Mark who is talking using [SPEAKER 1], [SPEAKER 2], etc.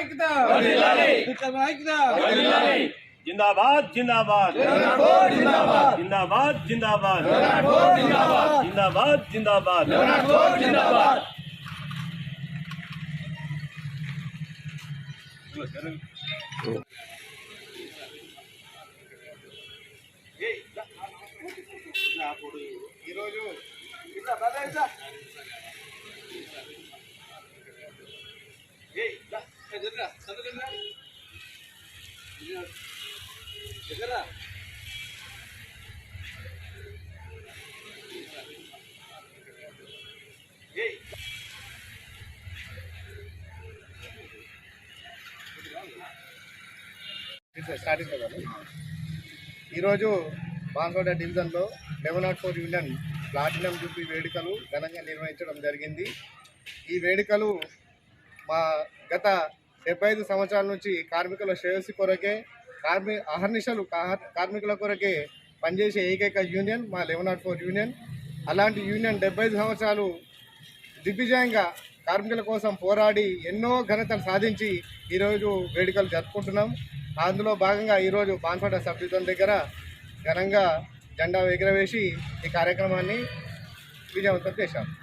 [SPEAKER 1] ఐక్యత! దుర్గమ్మ ఐక్యత!
[SPEAKER 2] జిందాబాద్ జిందాబాద్! జిందాబాద్! జిందాబాద్ జిందాబాద్! జిందాబాద్!
[SPEAKER 1] ఈరోజు స్టార్టింగ్ ఈరోజు బాన్సోడ డివిజన్లో eleven nought four union platinum చూపి వేడుకలు ఘనంగా నిర్వహించడం జరిగింది. ఈ వేడుకలు మా గత డెబ్బై ఐదు సంవత్సరాల నుంచి కార్మికుల శ్రేయస్సు కొరకే కార్మి అహర్నిశలు కార్మికుల కొరకే పనిచేసే ఏకైక యూనియన్ మా లెవెన్ నాట్ ఫోర్ యూనియన్. అలాంటి యూనియన్ డెబ్బై ఐదు సంవత్సరాలు దిగ్విజయంగా కార్మికుల కోసం పోరాడి ఎన్నో ఘనతలు సాధించి ఈరోజు వేడుకలు జరుపుకుంటున్నాం. అందులో భాగంగా ఈరోజు బాన్సోట సబ్ డివిజన్ దగ్గర ఘనంగా జెండా ఎగురవేసి ఈ కార్యక్రమాన్ని విజయవంతం చేశాం.